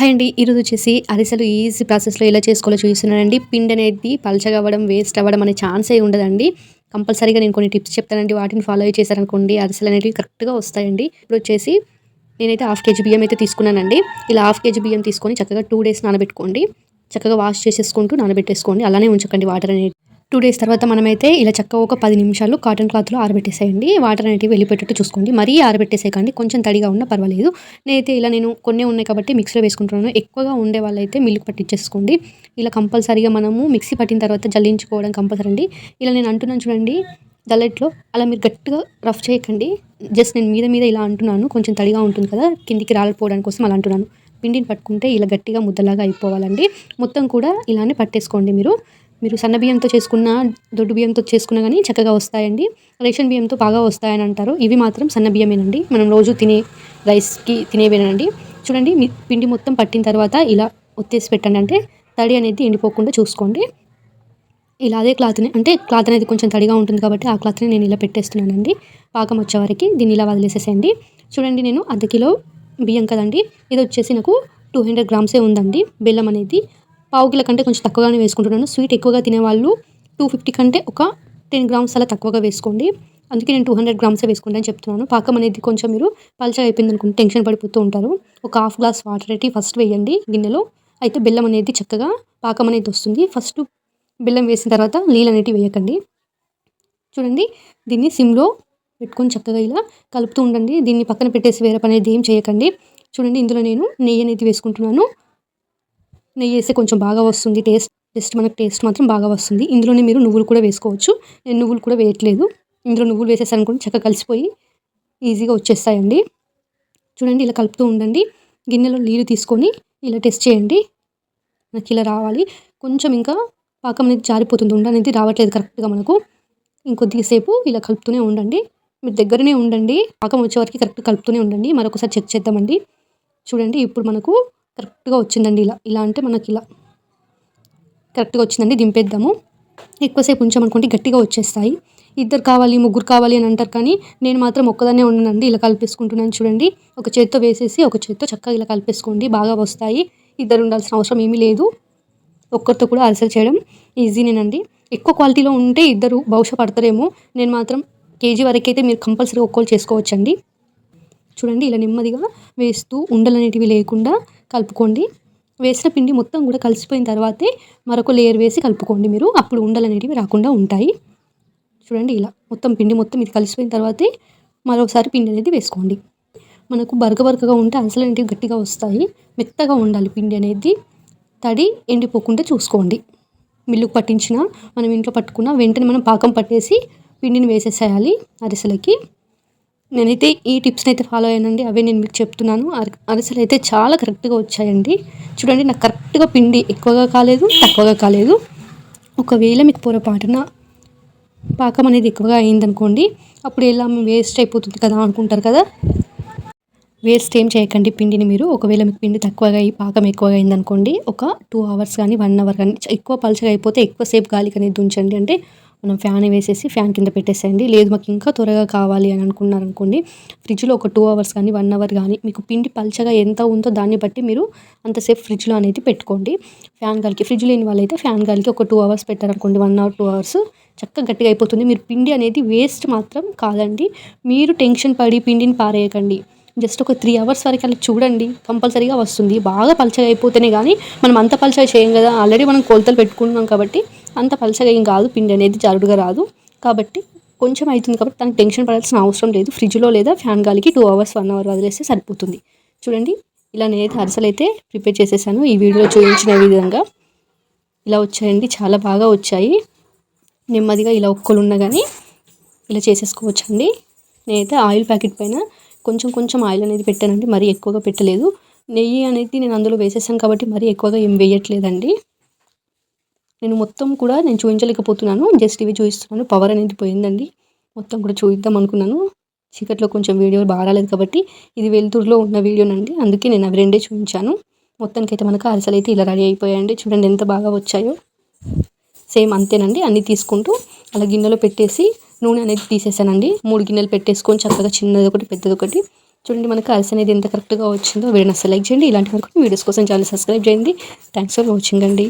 Hi అండి. ఈరోజు వచ్చేసి అరిసెలు ఈజీ ప్రాసెస్లో ఎలా చేసుకోవాలో చూస్తున్నానండి పిండి అనేది పలచగా అవ్వడం వేస్ట్ అవ్వడం అనే ఛాన్సే ఉండదండి. కంపల్సరీగా నేను కొన్ని టిప్స్ చెప్తానండి. వాటిని ఫాలో అయ్యి చేశారనుకోండి అరిసెలు అనేవి కరెక్ట్గా వస్తాయండి. ఇప్పుడు వచ్చేసి నేనైతే హాఫ్ కేజీ బియ్యం అయితే తీసుకున్నానండి. ఇలా హాఫ్ కేజీ బియ్యం తీసుకొని చక్కగా టూ డేస్ నానబెట్టుకోండి. చక్కగా వాష్ చేసేసుకుంటూ నానబెట్టేసుకోండి. అలానే ఉంచకండి వాటర్ అనేది. టూ డేస్ తర్వాత మనమైతే ఇలా చక్కగా ఒక పది నిమిషాలు కాటన్ క్లాత్లో ఆరబెట్టేసేయండి. వాటర్ అనేటివి వెళ్ళిపెట్టేట్టు చూసుకోండి. మరీ ఆరబెట్టేసేయకండి. కొంచెం తడిగా ఉన్నా పర్వాలేదు. నేనైతే ఇలా నేను కొన్ని ఉన్నాయి కాబట్టి మిక్సీలో వేసుకుంటున్నాను. ఎక్కువగా ఉండే వాళ్ళైతే మిల్క్ పట్టించేసుకోండి. ఇలా కంపల్సరీగా మనము మిక్సీ పట్టిన తర్వాత జల్లించుకోవడం కంపల్సరీ అండి ఇలా నేను అంటున్నాను చూడండి దల్లెట్లో అలా మీరు గట్టిగా రఫ్ చేయకండి. జస్ట్ నేను మీద మీద ఇలా అంటున్నాను. కొంచెం తడిగా ఉంటుంది కదా కిందికి రాలిపోవడానికి కోసం అలా అంటున్నాను. పిండిని పట్టుకుంటే ఇలా గట్టిగా ముద్దలాగా అయిపోవాలండి. మొత్తం కూడా ఇలానే పట్టేసుకోండి మీరు. మీరు సన్న బియ్యంతో చేసుకున్న దొడ్డు బియ్యంతో చేసుకున్నా కానీ చక్కగా వస్తాయండి. రేషన్ బియ్యంతో బాగా వస్తాయని అంటారు. ఇవి మాత్రం సన్న బియ్యమేనండి. మనం రోజు తినే రైస్కి తినేవేనండి. చూడండి మీ పిండి మొత్తం పట్టిన తర్వాత ఇలా ఒత్తేసి పెట్టండి. అంటే తడి అనేది ఎండిపోకుండా చూసుకోండి. ఇలా అదే క్లాత్ని అంటే క్లాత్ అనేది కొంచెం తడిగా ఉంటుంది కాబట్టి ఆ క్లాత్ని నేను ఇలా పెట్టేస్తున్నానండి. పాకం వచ్చేవరకు దీన్ని ఇలా వదిలేసేసేయండి. చూడండి నేను అర్ధ కిలో బియ్యం కదండి. ఇది వచ్చేసి నాకు టూ హండ్రెడ్ గ్రామ్సే ఉందండి. బెల్లం అనేది పావు కిలో కంటే కొంచెం తక్కువగానే వేసుకుంటున్నాను. స్వీట్ ఎక్కువగా తినేవాళ్ళు టూ ఫిఫ్టీ కంటే ఒక టెన్ గ్రామ్స్ అలా తక్కువగా వేసుకోండి. అందుకే నేను టూ హండ్రెడ్ గ్రామ్సే వేసుకుంటాను చెప్తున్నాను. పాకం అనేది కొంచెం మీరు పల్చగా అయిపోయింది అనుకుంటే టెన్షన్ పడిపోతూ ఉంటారు. ఒక హాఫ్ గ్లాస్ వాటర్ అయితే ఫస్ట్ వేయండి గిన్నెలో. అయితే బెల్లం అనేది చక్కగా పాకం అనేది వస్తుంది. ఫస్ట్ బెల్లం వేసిన తర్వాత నీళ్ళు అనేటివి వేయకండి. చూడండి దీన్ని సిమ్లో పెట్టుకొని చక్కగా ఇలా కలుపుతూ ఉండండి. దీన్ని పక్కన పెట్టేసి వేరే పని అనేది ఏం చేయకండి. చూడండి ఇందులో నేను నెయ్యి అనేది వేసుకుంటున్నాను. నెయ్యి వేస్తే కొంచెం బాగా వస్తుంది టేస్ట్ జస్ట్ మనకు టేస్ట్ మాత్రం బాగా వస్తుంది. ఇందులోనే మీరు నువ్వులు కూడా వేసుకోవచ్చు. నేను నువ్వులు కూడా వేయట్లేదు. ఇందులో నువ్వులు వేసేసాను చక్కగా కలిసిపోయి ఈజీగా వచ్చేస్తాయండి. చూడండి ఇలా కలుపుతూ ఉండండి. గిన్నెలో నీళ్ళు తీసుకొని ఇలా టెస్ట్ చేయండి. నాకు ఇలా రావాలి. కొంచెం ఇంకా పాకం అనేది జారిపోతుంది. ఉండ అనేది రావట్లేదు కరెక్ట్గా మనకు. ఇంకొద్దిసేపు ఇలా కలుపుతూనే ఉండండి. మీరు దగ్గరనే ఉండండి. పాకం వచ్చే కరెక్ట్ కలుపుతూనే ఉండండి. మరొకసారి చెక్ చేద్దామండి. చూడండి ఇప్పుడు మనకు కరెక్ట్గా వచ్చిందండి ఇలా. ఇలా అంటే మనకి ఇలా కరెక్ట్గా వచ్చిందండి దింపేద్దాము. ఎక్కువసేపు ఉంచామనుకుంటే గట్టిగా వచ్చేస్తాయి. ఇద్దరు కావాలి ముగ్గురు కావాలి అని అంటారు కానీ నేను మాత్రం ఒక్కదాన్నే ఉన్నానండి ఇలా కలిపేసుకుంటున్నాను చూడండి. ఒక చేత్తో వేసేసి ఒక చేత్తో చక్కగా ఇలా కలిపేసుకోండి బాగా వస్తాయి. ఇద్దరు ఉండాల్సిన అవసరం ఏమీ లేదు. ఒక్కరితో కూడా అరిసెలు చేయడం ఈజీనేనండి. ఎక్కువ క్వాలిటీలో ఉంటే ఇద్దరు బహుశా పడతారేమో. నేను మాత్రం కేజీ వరకైతే మీరు కంపల్సరీ ఒక్కోలు చేసుకోవచ్చండి. చూడండి ఇలా నెమ్మదిగా వేస్తూ ఉండలు లేకుండా కలుపుకోండి. వేసిన పిండి మొత్తం కూడా కలిసిపోయిన తర్వాతే మరొక లేయర్ వేసి కలుపుకోండి మీరు. అప్పుడు ఉండలు అనేటివి రాకుండా ఉంటాయి. చూడండి ఇలా మొత్తం పిండి మొత్తం ఇది కలిసిపోయిన తర్వాతే మరొకసారి పిండి అనేది వేసుకోండి. మనకు బరక బరకగా ఉంటే అసలు అనేటివి గట్టిగా వస్తాయి. మెత్తగా ఉండాలి పిండి అనేది. తడి ఎండిపోకుండా చూసుకోండి. మిల్లుకు పట్టించిన మనం ఇంట్లో పట్టుకున్న వెంటనే మనం పాకం పట్టేసి పిండిని వేసేసేయాలి అరిసెలకి. నేనైతే ఈ టిప్స్ని అయితే ఫాలో అయ్యానండి. అవే నేను మీకు చెప్తున్నాను. అరిసెలు అయితే చాలా కరెక్ట్గా వచ్చాయండి. చూడండి నాకు కరెక్ట్గా పిండి ఎక్కువగా కాలేదు తక్కువగా కాలేదు. ఒకవేళ మీకు పొరపాటున పాకం అనేది ఎక్కువగా అయిందనుకోండి అప్పుడు ఎలా వేస్ట్ అయిపోతుంది కదా అనుకుంటారు కదా? వేస్ట్ ఏం చేయకండి పిండిని మీరు. ఒకవేళ మీకు పిండి తక్కువగా అయ్యి పాకం ఎక్కువగా అయిందనుకోండి ఒక టూ అవర్స్ కానీ వన్ అవర్ కానీ ఎక్కువ పలుచగా అయిపోతే ఎక్కువసేపు గాలికి అనేది ఉంచండి. అంటే మనం ఫ్యాన్ వేసేసి ఫ్యాన్ కింద పెట్టేసేయండి. లేదు మాకు ఇంకా త్వరగా కావాలి అని అనుకున్నారనుకోండి ఫ్రిడ్జ్లో ఒక టూ అవర్స్ కానీ వన్ అవర్ కానీ మీకు పిండి పల్చగా ఎంత ఉందో దాన్ని బట్టి మీరు అంతసేపు ఫ్రిడ్జ్లో అనేది పెట్టుకోండి. ఫ్యాన్ గాలికి ఫ్రిడ్జ్ లేని వాళ్ళైతే ఫ్యాన్ గాలికి ఒక టూ అవర్స్ పెట్టారనుకోండి వన్ అవర్ టూ అవర్స్ చక్కగా గట్టిగా అయిపోతుంది. మీరు పిండి అనేది వేస్ట్ మాత్రం కాదండి. మీరు టెన్షన్ పడి పిండిని పారేయకండి. జస్ట్ ఒక త్రీ అవర్స్ వరకు అలా చూడండి. కంపల్సరీగా వస్తుంది. బాగా పలచగా అయిపోతేనే కానీ మనం అంత పలచగా చేయం కదా. ఆల్రెడీ మనం కొలతలు పెట్టుకుంటున్నాం కాబట్టి అంత పలచగా ఏం కాదు పిండి అనేది జారుడుగా రాదు. కాబట్టి కొంచెం అవుతుంది కాబట్టి దానికి టెన్షన్ పడాల్సిన అవసరం లేదు. ఫ్రిడ్జ్లో లేదా ఫ్యాన్ గాలికి టూ అవర్స్ వన్ అవర్ వదిలేస్తే సరిపోతుంది. చూడండి ఇలా నేనైతే అరసలు అయితే ప్రిపేర్ చేసేసాను. ఈ వీడియోలో చూపించిన విధంగా ఇలా వచ్చాయండి. చాలా బాగా వచ్చాయి. నెమ్మదిగా ఇలా ఒక్కలు ఉన్నా కానీ ఇలా చేసేసుకోవచ్చు అండి నేనైతే ఆయిల్ ప్యాకెట్ పైన కొంచెం కొంచెం ఆయిల్ అనేది పెట్టానండి. మరీ ఎక్కువగా పెట్టలేదు. నెయ్యి అనేది నేను అందులో వేసేసాను కాబట్టి మరీ ఎక్కువగా ఏం వేయట్లేదండి. నేను మొత్తం కూడా నేను చూపించలేకపోతున్నాను జస్ట్ ఇవి చూపిస్తున్నాను పవర్ అనేది పోయిందండి. మొత్తం కూడా చూపిద్దాం అనుకున్నాను. చీకట్లో కొంచెం వీడియో బాగా రాలేదు కాబట్టి ఇది వెలుతురులో ఉన్న వీడియోనండి. అందుకే నేను అవి రెండే చూపించాను మొత్తానికి అయితే మనకు అరిసెలు అయితే ఇలా రెడీ అయిపోయాయండి. చూడండి ఎంత బాగా వచ్చాయో. సేమ్ అంతేనండి. అన్నీ తీసుకుంటూ అలా గిన్నెలో పెట్టేసి నూనె అనేది తీసేసానండి. మూడు గిన్నెలు పెట్టేసుకొని చక్కగా చిన్నది ఒకటి పెద్దది ఒకటి. చూడండి మనకు అరిసె అనేది ఎంత కరెక్ట్గా వచ్చిందో. వీడియోని సెలెక్ట్ చేయండి. ఇలాంటి వరకు వీడియోస్ కోసం ఛానల్ సబ్స్క్రైబ్ చేయండి. థ్యాంక్స్ ఫర్ వాచింగ్ అండి.